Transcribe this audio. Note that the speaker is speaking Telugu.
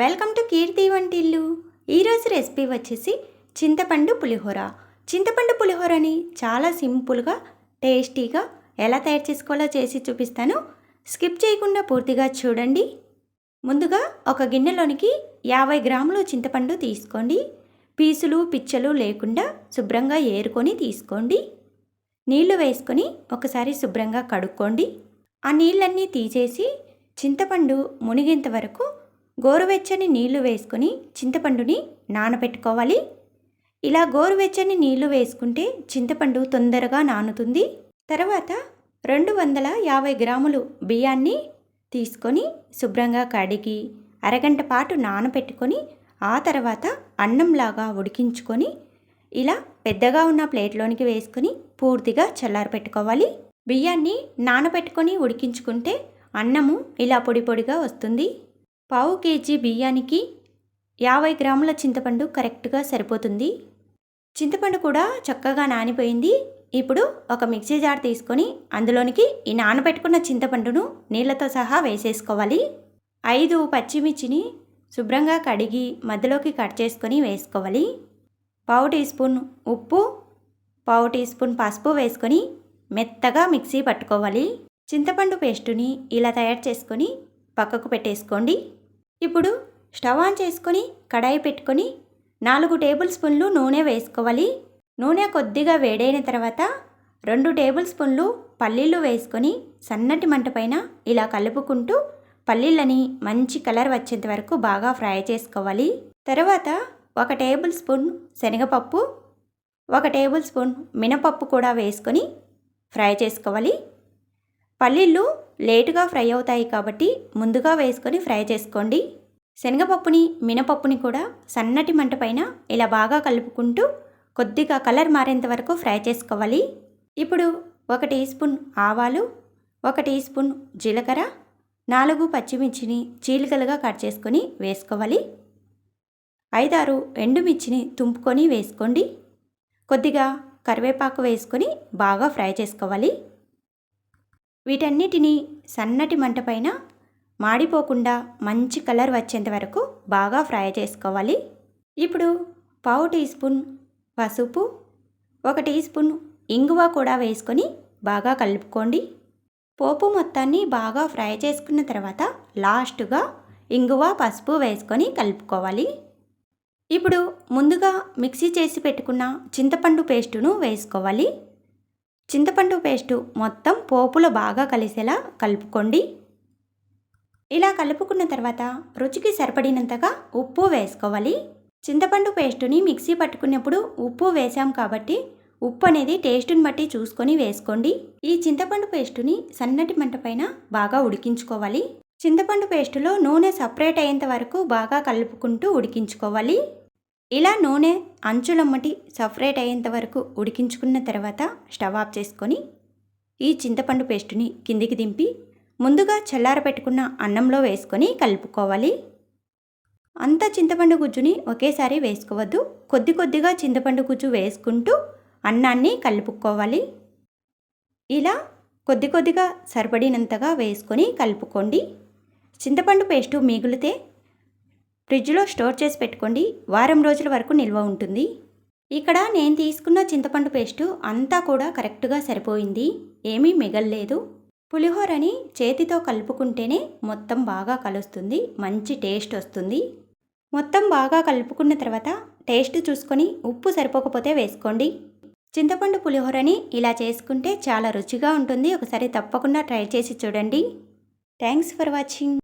వెల్కమ్ టు కీర్తి వంటిల్లు. ఈరోజు రెసిపీ వచ్చేసి చింతపండు పులిహోర. చింతపండు పులిహోరని చాలా సింపుల్గా టేస్టీగా ఎలా తయారు చేసుకోవాలో చేసి చూపిస్తాను. స్కిప్ చేయకుండా పూర్తిగా చూడండి. ముందుగా ఒక గిన్నెలోనికి యాభై గ్రాములు చింతపండు తీసుకోండి. పీసులు పిచ్చలు లేకుండా శుభ్రంగా ఏరుకొని తీసుకోండి. నీళ్ళు వేసుకొని ఒకసారి శుభ్రంగా కడుక్కోండి. ఆ నీళ్ళన్నీ తీసేసి చింతపండు మునిగేంత వరకు గోరువెచ్చని నీళ్ళు వేసుకొని చింతపండుని నానబెట్టుకోవాలి ఇలా గోరువెచ్చని నీళ్ళు వేసుకుంటే చింతపండు తొందరగా నానుతుంది. తర్వాత రెండు వందల యాభై గ్రాములు బియ్యాన్ని తీసుకొని శుభ్రంగా కడిగి అరగంట పాటు నానబెట్టుకొని ఆ తర్వాత అన్నంలాగా ఉడికించుకొని ఇలా పెద్దగా ఉన్న ప్లేట్లోనికి వేసుకొని పూర్తిగా చల్లారపెట్టుకోవాలి. బియ్యాన్ని నానబెట్టుకొని ఉడికించుకుంటే అన్నము ఇలా పొడి పొడిగా వస్తుంది. పావు కేజీ బియ్యానికి యాభై గ్రాముల చింతపండు కరెక్ట్గా సరిపోతుంది. చింతపండు కూడా చక్కగా నానిపోయింది. ఇప్పుడు ఒక మిక్సీ జార్ తీసుకొని అందులోనికి ఈ నానబెట్టుకున్న చింతపండును నీళ్ళతో సహా వేసేసుకోవాలి. ఐదు పచ్చిమిర్చిని శుభ్రంగా కడిగి మధ్యలోకి కట్ చేసుకొని వేసుకోవాలి. పావు టీ స్పూన్ ఉప్పు పావు టీ స్పూన్ పసుపు వేసుకొని మెత్తగా మిక్సీ పట్టుకోవాలి. చింతపండు పేస్టుని ఇలా తయారు చేసుకొని పక్కకు పెట్టేసుకోండి. ఇప్పుడు స్టవ్ ఆన్ చేసుకొని కడాయి పెట్టుకొని నాలుగు టేబుల్ స్పూన్లు నూనె వేసుకోవాలి. నూనె కొద్దిగా వేడైన తర్వాత రెండు టేబుల్ స్పూన్లు పల్లీలు వేసుకొని సన్నటి మంట పైన ఇలా కలుపుకుంటూ పల్లీలని మంచి కలర్ వచ్చేంత వరకు బాగా ఫ్రై చేసుకోవాలి. తర్వాత ఒక టేబుల్ స్పూన్ శనగపప్పు ఒక టేబుల్ స్పూన్ మినపప్పు కూడా వేసుకొని ఫ్రై చేసుకోవాలి. పల్లీలు లేటుగా ఫ్రై అవుతాయి కాబట్టి ముందుగా వేసుకొని ఫ్రై చేసుకోండి. శనగపప్పుని మినపప్పుని కూడా సన్నటి మంట పైన ఇలా బాగా కలుపుకుంటూ కొద్దిగా కలర్ మారేంత వరకు ఫ్రై చేసుకోవాలి. ఇప్పుడు ఒక టీ స్పూన్ ఆవాలు ఒక టీ స్పూన్ జీలకర్ర నాలుగు పచ్చిమిర్చిని చీలికలుగా కట్ చేసుకొని వేసుకోవాలి. ఐదారు ఎండుమిర్చిని తుంపుకొని వేసుకోండి. కొద్దిగా కరివేపాకు వేసుకొని బాగా ఫ్రై చేసుకోవాలి. వీటన్నిటినీ సన్నటి మంట పైన మాడిపోకుండా మంచి కలర్ వచ్చేంత వరకు బాగా ఫ్రై చేసుకోవాలి. ఇప్పుడు పావు టీ స్పూన్ పసుపు ఒక టీ స్పూన్ ఇంగువ కూడా వేసుకొని బాగా కలుపుకోండి. పోపు మొత్తాన్ని బాగా ఫ్రై చేసుకున్న తర్వాత లాస్ట్గా ఇంగువ పసుపు వేసుకొని కలుపుకోవాలి. ఇప్పుడు ముందుగా మిక్సీ చేసి పెట్టుకున్న చింతపండు పేస్టును వేసుకోవాలి. చింతపండు పేస్టు మొత్తం పోపులో బాగా కలిసేలా కలుపుకోండి. ఇలా కలుపుకున్న తర్వాత రుచికి సరిపడినంతగా ఉప్పు వేసుకోవాలి. చింతపండు పేస్టుని మిక్సీ పట్టుకున్నప్పుడు ఉప్పు వేసాం కాబట్టి ఉప్పు అనేది టేస్టుని బట్టి చూసుకొని వేసుకోండి. ఈ చింతపండు పేస్టుని సన్నటి మంట పైన బాగా ఉడికించుకోవాలి. చింతపండు పేస్టులో నూనె సపరేట్ అయ్యేంత వరకు బాగా కలుపుకుంటూ ఉడికించుకోవాలి. ఇలా నూనె అంచులమ్మటి సపరేట్ అయ్యేంత వరకు ఉడికించుకున్న తర్వాత స్టవ్ ఆఫ్ చేసుకొని ఈ చింతపండు పేస్టుని కిందికి దింపి ముందుగా చల్లార పెట్టుకున్న అన్నంలో వేసుకొని కలుపుకోవాలి. అంత చింతపండు గుజ్జుని ఒకేసారి వేసుకోవద్దు. కొద్ది కొద్దిగా చింతపండు గుజ్జు వేసుకుంటూ అన్నాన్ని కలుపుకోవాలి. ఇలా కొద్ది కొద్దిగా సరిపడినంతగా వేసుకొని కలుపుకోండి. చింతపండు పేస్టు మిగిలితే ఫ్రిడ్జ్లో స్టోర్ చేసి పెట్టుకోండి. వారం రోజుల వరకు నిల్వ ఉంటుంది. ఇక్కడ నేను తీసుకున్న చింతపండు పేస్టు అంతా కూడా కరెక్ట్గా సరిపోయింది. ఏమీ మిగల్లేదు. పులిహోరని చేతితో కలుపుకుంటేనే మొత్తం బాగా కలుస్తుంది. మంచి టేస్ట్ వస్తుంది. మొత్తం బాగా కలుపుకున్న తర్వాత టేస్ట్ చూసుకొని ఉప్పు సరిపోకపోతే వేసుకోండి. చింతపండు పులిహోరని ఇలా చేసుకుంటే చాలా రుచిగా ఉంటుంది. ఒకసారి తప్పకుండా ట్రై చేసి చూడండి. Thanks for watching.